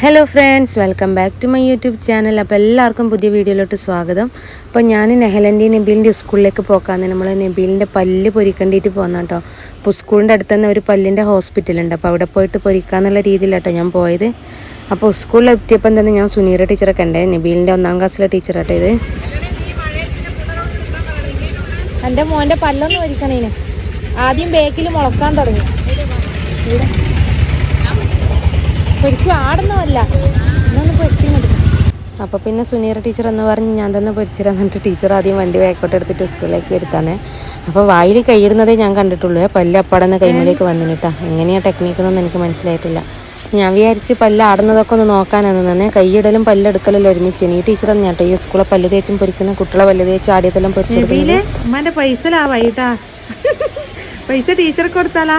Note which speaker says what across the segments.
Speaker 1: Hello friends welcome back to my YouTube channel അപ്പോൾ എല്ലാവർക്കും പുതിയ വീഡിയോയിലോട്ട് സ്വാഗതം. അപ്പോൾ ഞാൻ നെഹലന്റെയും നബീലിന്റെ സ്കൂളിലേക്ക് പോക്കാന്ന്. നമ്മൾ നബീലിന്റെ പല്ല് പൊരിക്കേണ്ടിയിട്ട് പോകുന്ന കേട്ടോ അപ്പോൾ സ്കൂളിന്റെ അടുത്ത് തന്നെ ഒരു പല്ലിന്റെ ഹോസ്പിറ്റലുണ്ട്. അപ്പോൾ അവിടെ പോയിട്ട് പൊരിക്കാന്നുള്ള രീതിയിലാട്ടോ ഞാൻ പോയത്. അപ്പോൾ സ്കൂളിൽ എത്തിയപ്പം തന്നെ ഞാൻ സുനീറ ടീച്ചറെ കണ്ടേ. നബീലിന്റെ ഒന്നാം ക്ലാസ്സിലെ ടീച്ചറാട്ടോ ഇത്. എന്റെ മോന്റെ പല്ലൊന്ന് പൊരിക്കണേന്. ആദ്യം ബേക്കിൽ മുളക്കാൻ തുടങ്ങി. പൊരിക്കും ആടൊന്നുമല്ല ഇന്നൊന്ന് പൊരിക്കുന്നുണ്ട് അപ്പോൾ പിന്നെ സുനീറ ടീച്ചർ എന്ന് പറഞ്ഞ് ഞാൻ തന്നെ പൊരിച്ചിരാൻ എന്നിട്ട് ടീച്ചർ ആദ്യം വണ്ടി വേക്കോട്ട് എടുത്തിട്ട് സ്കൂളിലേക്ക് എടുത്താനേ അപ്പോൾ വായിൽ കൈയിടുന്നതേ ഞാൻ കണ്ടിട്ടുള്ളൂ. പല്ല് അപ്പാടെന്ന് കൈമലേക്ക് വന്നിട്ടാ എങ്ങനെയാണ് ടെക്നീക്ക് എന്നൊന്നും എനിക്ക് മനസ്സിലായിട്ടില്ല. ഞാൻ വിചാരിച്ച് പല്ല് ആടുന്നതൊക്കെ ഒന്ന് നോക്കാനാണ് തന്നെ കൈയിടലും പല്ലെടുക്കലല്ലോ ഒരുമിച്ച്. ഇനി ടീച്ചർ തന്നെ കേട്ടോ ഈ സ്കൂളെ പല്ല് തേച്ചും പൊരിക്കുന്ന കുട്ടികളെ പല്ല് തേച്ച് ആദ്യത്തെല്ലാം പൊരിച്ചെടുക്കുന്നത്
Speaker 2: പൈസ ലാവായിട്ടാ പൈസ ടീച്ചർക്ക് കൊടുത്താലാ.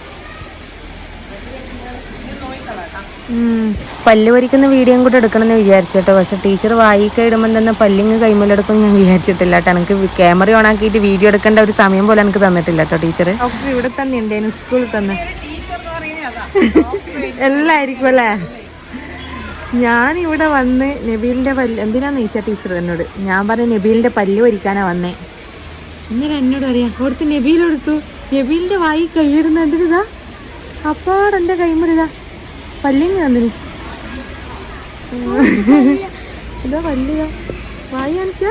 Speaker 2: പല്ല്
Speaker 1: വരിക്കുന്ന വീഡിയോയും കൂടെ എടുക്കണമെന്ന് വിചാരിച്ചിട്ടോ. പക്ഷെ ടീച്ചർ വായിക്ക ഇടുമ്പോൾ തന്നെ പല്ലിങ് കൈമലെടുക്കും ഞാൻ വിചാരിച്ചിട്ടില്ല കേട്ടോ. എനിക്ക് ക്യാമറ ഓൺ ആക്കിയിട്ട് വീഡിയോ എടുക്കേണ്ട ഒരു സമയം പോലെ എനിക്ക് തന്നിട്ടില്ല കേട്ടോ ടീച്ചർ
Speaker 2: ഡോക്ടർ ഇവിടെ തന്നെ ഉണ്ടായിരുന്നു സ്കൂളിൽ തന്നെ. എല്ലായിരിക്കും അല്ലേ? ഞാൻ ഇവിടെ വന്ന് നബീലിന്റെ പല്ല് എന്തിനാന്ന് ചോദിച്ചാ ടീച്ചർ എന്നോട്? ഞാൻ പറഞ്ഞ നബീലിന്റെ പല്ല് പൊരിക്കാനാ വന്നേ. ഇന്നലെ എന്നോട് അറിയാം അവിടുത്തെ നബീൽ എടുത്തു. നബീലിന്റെ വായി കൈയിടുന്നുണ്ടിതാ അപ്പാടെ എന്റെ കൈമുറിതാ പല്ലിങ് തന്നിന് എന്താ പല്ലിയോ വായി കാണിച്ച?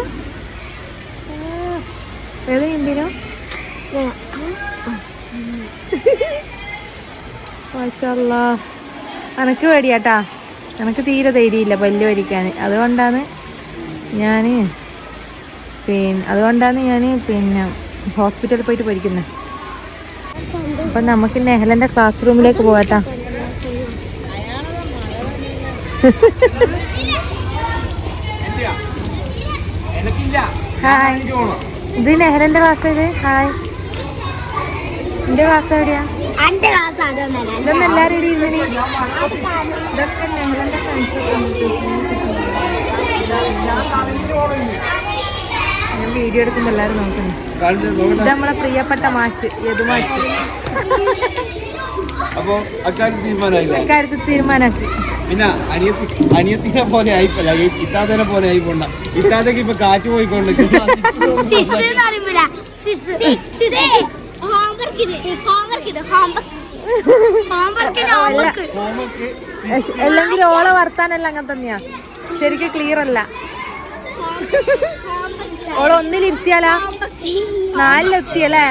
Speaker 2: ഏതാ എന്തിനാ? മാഷല്ല. എനക്ക് പേടിയാട്ടാ. എനക്ക് തീരെ ധൈര്യമില്ല പല്ല് വരിക്കാൻ അതുകൊണ്ടാണ് ഞാൻ പിന്നെ അതുകൊണ്ടാണ് ഞാൻ പിന്നെ ഹോസ്പിറ്റലിൽ പോയിട്ട് പഠിക്കുന്നത് അപ്പം നമുക്ക് നെഹലന്റെ ക്ലാസ് റൂമിലേക്ക് പോകാട്ടാ ഹായ്. ഇത് നെഹ്റന്റെ ക്ലാസ് ഇത് ഹായ്. എന്റെ ക്ലാസ് എവിടെയാ? ഇതൊന്നും എല്ലാരും ഇവിടെ ഇരുന്നിനി ഇതൊക്കെ നെഹലന്റെ ഫ്രണ്ട്സൊക്കെ ഞാൻ വീഡിയോ എടുക്കുമ്പോ എല്ലാരും നോക്കുന്നു ഇത് നമ്മളെ പ്രിയപ്പെട്ട മാഷ് യദുമാഷ്
Speaker 3: അപ്പൊ
Speaker 2: അക്കാര്യത്തിൽ തീരുമാനാക്കി
Speaker 3: പിന്നെ അനിയത്തി അനിയത്തിനെ പോലെ ആയിപ്പല്ല ഈ ഇത്താതനെ പോലെ പോണ്ട ഇത്താത്തേക്ക് ഇപ്പൊ കാറ്റ് പോയിക്കൊണ്ട്
Speaker 2: അല്ലെങ്കിൽ ഓളെ വർത്താനല്ല അങ്ങനെ തന്നെയാ. ശരിക്കും ക്ലിയർ അല്ല. ഓളെ ഒന്നിലിരുത്തിയാലാ? നാലിലെത്തിയല്ലേ?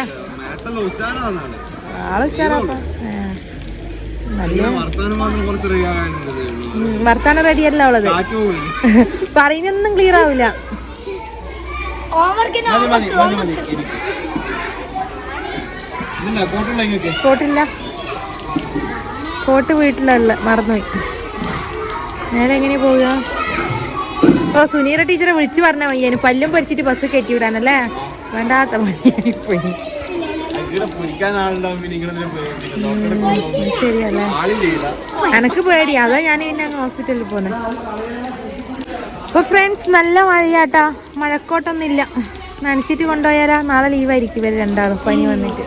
Speaker 2: ആൾ ഉഷാറാപ്പ ഏ. നല്ല
Speaker 3: വർത്താനം
Speaker 2: റെഡി റെഡിയല്ല അവളത് പറയുന്നൊന്നും ക്ലിയർ ആവില്ല. കോട്ടില്ല കോട്ട് വീട്ടിലല്ല മറന്നുപോയി. നേരെ എങ്ങനെ പോവുക? ഓ സുനീറ ടീച്ചറെ വിളിച്ചു പറഞ്ഞ മതി പല്ലും പൊരിച്ചിട്ട് ബസ് കയറ്റി വിടാനല്ലേ? വേണ്ടാത്ത പണിയായി എനക്ക് പേടി. അതാ ഞാൻ പിന്നെ ഹോസ്പിറ്റലിൽ പോന്നെ. അപ്പൊ ഫ്രണ്ട്സ് നല്ല മഴയാട്ടാ. മഴക്കോട്ടൊന്നുമില്ല. നനച്ചിട്ട് കൊണ്ടുപോയാലാ. നാളെ ലീവായിരിക്കും ഇവർ രണ്ടാളും. പനി വന്നിട്ട്.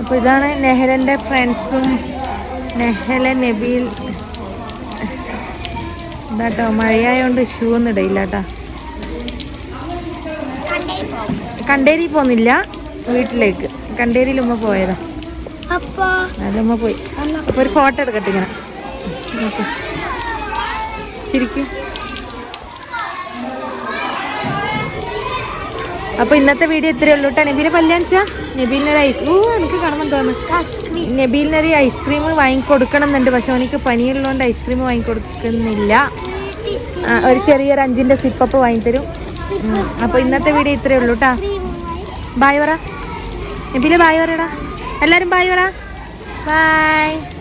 Speaker 2: അപ്പൊ ഇതാണ് നെഹലന്റെ ഫ്രണ്ട്സും നെഹല നബീൽ. ഇതാട്ടോ. മഴയായോണ്ട് ഷൂ ഒന്നും ഇടയില്ല കേട്ടാ കണ്ടേരി പോന്നില്ല വീട്ടിലേക്ക്. കണ്ടേരിയിൽ ഉമ്മ പോയതാ. ഉമ്മ പോയി. അപ്പൊ ഒരു ഫോട്ടോ എടുക്കട്ടെ ഇങ്ങനെ. ശരിക്കും അപ്പൊ ഇന്നത്തെ വീഡിയോ ഇത്രയേ ഉള്ളൂ കേട്ടോ. നബീനെ പല്ലാണിച്ചാ നബീലിനൊരു ഐസ് ഓ എനിക്ക് കാണുമ്പോൾ തോന്നുന്നു നബീലിനൊരു ഐസ്ക്രീം വാങ്ങിക്കൊടുക്കണം എന്നുണ്ട്. പക്ഷെ അവനിക്ക് പനിയുള്ളതുകൊണ്ട് ഐസ്ക്രീം വാങ്ങിക്കൊടുക്കുന്നില്ല. ഒരു ചെറിയൊരു അഞ്ചിന്റെ സിപ്പപ്പ് വാങ്ങിത്തരും. തരും അപ്പൊ ഇന്നത്തെ വീഡിയോ ഇത്രയേ ഉള്ളൂ കേട്ടാ. ബായ് പറ. എബിലെ ബായ് പറയടാ. എല്ലാവരും ബായ് പറ. ബായ്.